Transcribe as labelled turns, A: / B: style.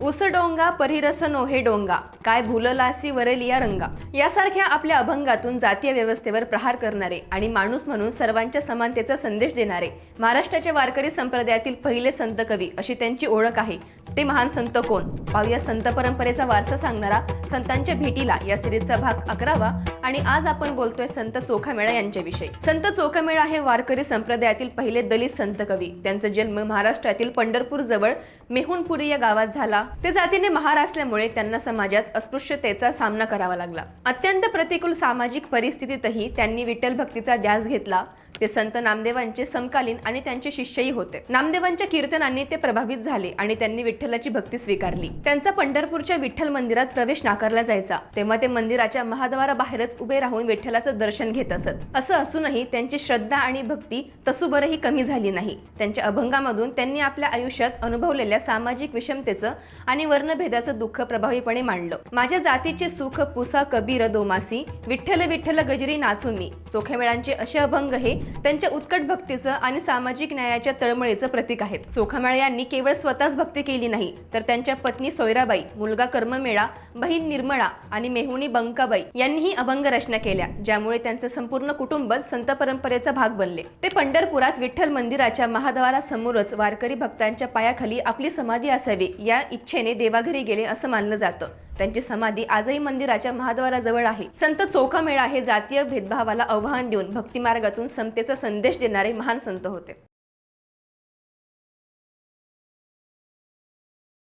A: उस डोंगा परिरस हे डोंगा काय भुललासी वरेलिया रंगा. यासारख्या आपल्या अभंगातून जातीय व्यवस्थेवर प्रहार करणारे आणि माणूस म्हणून सर्वांच्या समानतेचा संदेश देणारे महाराष्ट्राच्या वारकरी संप्रदायातील पहिले संत कवी अशी त्यांची ओळख आहे. ते महान संत कोण? पाहूया संत परंपरेचा वारसा सांगणारा संतांच्या भेटीला या सिरीजचा भाग अकरावा. आणि आज आपण बोलतोय संत चोखामेळा यांच्याविषयी. संत चोखामेळा हे वारकरी संप्रदायातील पहिले दलित संत कवी. त्यांचा जन्म महाराष्ट्रातील पंढरपूर जवळ मेहुणपुरी या गावात झाला. ते जातीने महार असल्यामुळे त्यांना समाजात अस्पृश्यतेचा सामना करावा लागला. अत्यंत प्रतिकूल सामाजिक परिस्थितीतही त्यांनी विठ्ठल भक्तीचा ध्यास घेतला. ते संत नामदेवांचे समकालीन आणि त्यांचे शिष्यही होते. नामदेवांच्या कीर्तनांनी ते प्रभावित झाले आणि त्यांनी विठ्ठलाची भक्ती स्वीकारली. त्यांचा पंढरपूरच्या विठ्ठल मंदिरात प्रवेश नाकारला जायचा. तेव्हा ते मंदिराच्या महाद्वाराबाहेरच उभे राहून विठ्ठलाचं दर्शन घेत असत. असं असूनही त्यांची श्रद्धा आणि भक्ती तसुबरही कमी झाली नाही. त्यांच्या अभंगामधून त्यांनी आपल्या आयुष्यात अनुभवलेल्या सामाजिक विषमतेचं आणि वर्णभेदाचं दुःख प्रभावीपणे मांडलं. माझ्या जातीचे सुख पुसा कबीर दोमासी विठ्ठल विठ्ठल गजरी नाचू मी चोखेमेळांचे असे अभंग हे त्यांच्या उत्कट भक्तीचं आणि सामाजिक न्यायाच्या तळमळीचं प्रतीक आहेत. चोखामेळा यांनी केवळ स्वतःच भक्ती केली नाही तर त्यांच्या पत्नी सोयराबाई मुलगा कर्ममेळा बहीण निर्मळा आणि मेहुणी बंकाबाई यांनीही अभंग रचना केल्या ज्यामुळे त्यांचं संपूर्ण कुटुंब संत परंपरेचा भाग बनले. ते पंढरपुरात विठ्ठल मंदिराच्या महाद्वारासमोरच वारकरी भक्तांच्या पायाखाली आपली समाधी असावी या इच्छेने देवाघरी गेले असं मानलं जातं. त्यांची समाधी आजही मंदिराच्या महाद्वाराजवळ आहे. संत चोखामेळा हे जातीय भेदभावाला आव्हान देऊन भक्तिमार्गातून समतेचा संदेश देणारे महान संत होते.